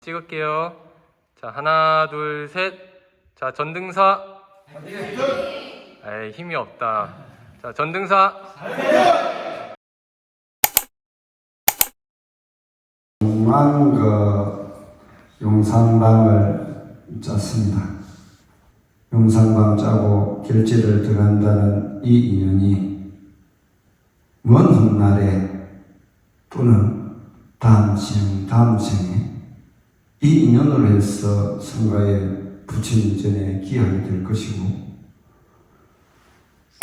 찍을게요. 자, 하나, 둘, 셋. 자, 전등사. 에이, 힘이 없다. 자, 전등사. 공항 그 용산방을 짰습니다. 용산방 짜고 결제를 들어간다는 이 인연이 먼 훗날에 또는 다음 생, 다음 생에 이 인연으로 해서 성가에 부처님 전에 기하게 될 것이고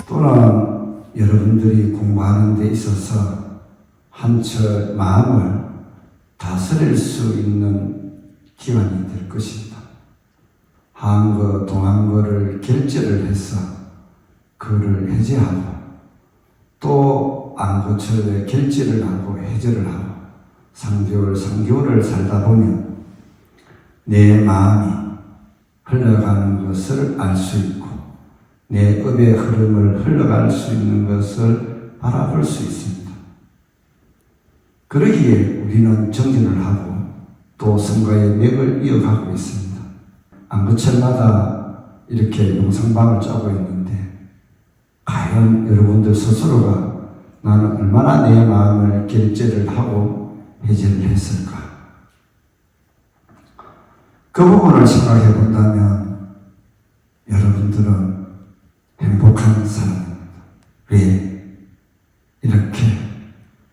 또는 여러분들이 공부하는 데 있어서 한철 마음을 다스릴 수 있는 기간이 될 것입니다. 한거, 동한 거를 결제를 해서 그를 해제하고 또 안거처에 결제를 하고 해제를 하고 3개월, 3개월을 살다 보면 내 마음이 흘러가는 것을 알 수 있고 내 업의 흐름을 흘러갈 수 있는 것을 바라볼 수 있습니다. 그러기에 우리는 정진을 하고 또 선거의 맥을 이어가고 있습니다. 안구철마다 이렇게 영상방을 짜고 있는데 과연 여러분들 스스로가 나는 얼마나 내 마음을 결제를 하고 해제를 했을까? 그 부분을 생각해 본다면 여러분들은 행복한 사람입니다. 왜? 이렇게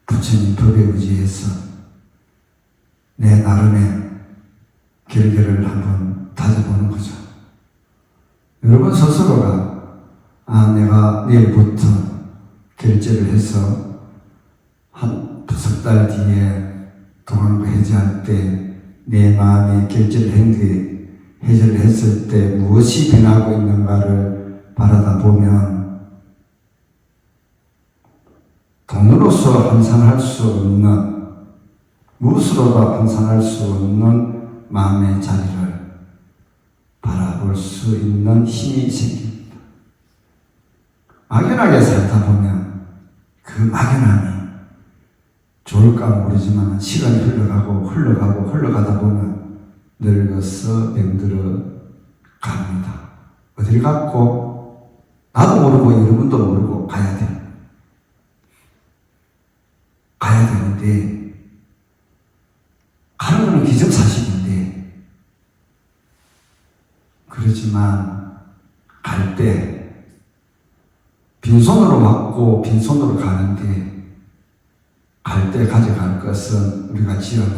부처님 법에 의지해서 내 나름의 결계를 한번 다져보는 거죠. 여러분 스스로가 아 내가 내일부터 결제를 해서 한석달 뒤에 동안부 해제할 때 내 마음이 결제를 한게 해제를 했을 때 무엇이 변하고 있는가를 바라다 보면 돈으로서 환산할 수 없는 무엇으로도 환산할 수 없는 마음의 자리를 바라볼 수 있는 힘이 생깁니다. 막연하게 살다 보면 그 막연함이 좋을까 모르지만 시간이 흘러가고 흘러가고 흘러가다 보면 늙어서 병들어 갑니다. 어디를 갔고 나도 모르고 여러분도 모르고 가야 돼요. 가야 되는데 가는 건 기정사실인데 그렇지만 갈 때 빈손으로 왔고 빈손으로 가는데 갈때 가져갈 것은 우리가 지어낸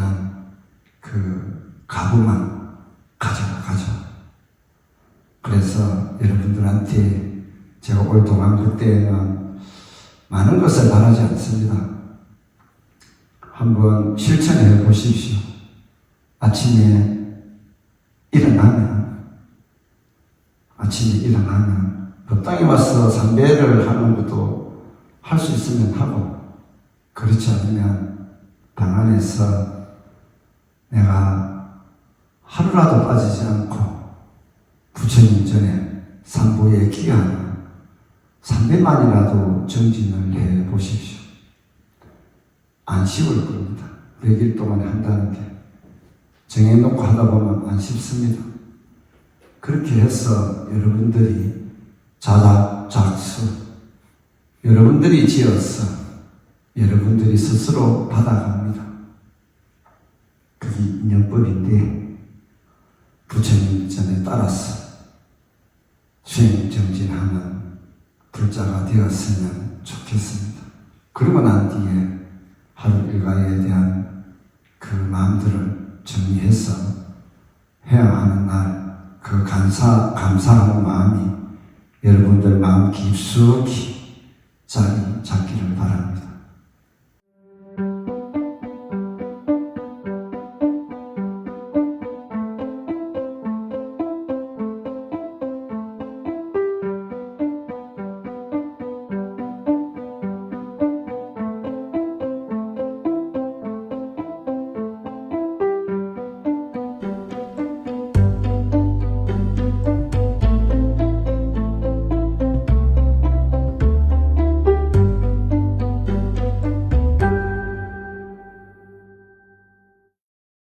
그 가부만 가져가죠. 그래서 여러분들한테 제가 올 동안 그때는 많은 것을 바라지 않습니다. 한번 실천해 보십시오. 아침에 일어나면, 아침에 일어나면, 법당에 와서 삼배를 하는 것도 할 수 있으면 하고, 그렇지 않으면 방 안에서 내가 하루라도 빠지지 않고 부처님 전에 삼보에 기한 300만이라도 정진을 해 보십시오. 안 쉬울 겁니다. 100일 동안 한다는 게. 정해놓고 하다 보면 안 쉽습니다. 그렇게 해서 여러분들이 자작, 작수, 여러분들이 지어서 여러분들이 스스로 받아갑니다. 그게 인연법인데 부처님 전에 따라서 수행 정진하는 불자가 되었으면 좋겠습니다. 그러고 난 뒤에 하루 일과에 대한 그 마음들을 정리해서 해야 하는 날 그 감사, 감사하는 마음이 여러분들 마음 깊숙이 자리 잡기를 바랍니다.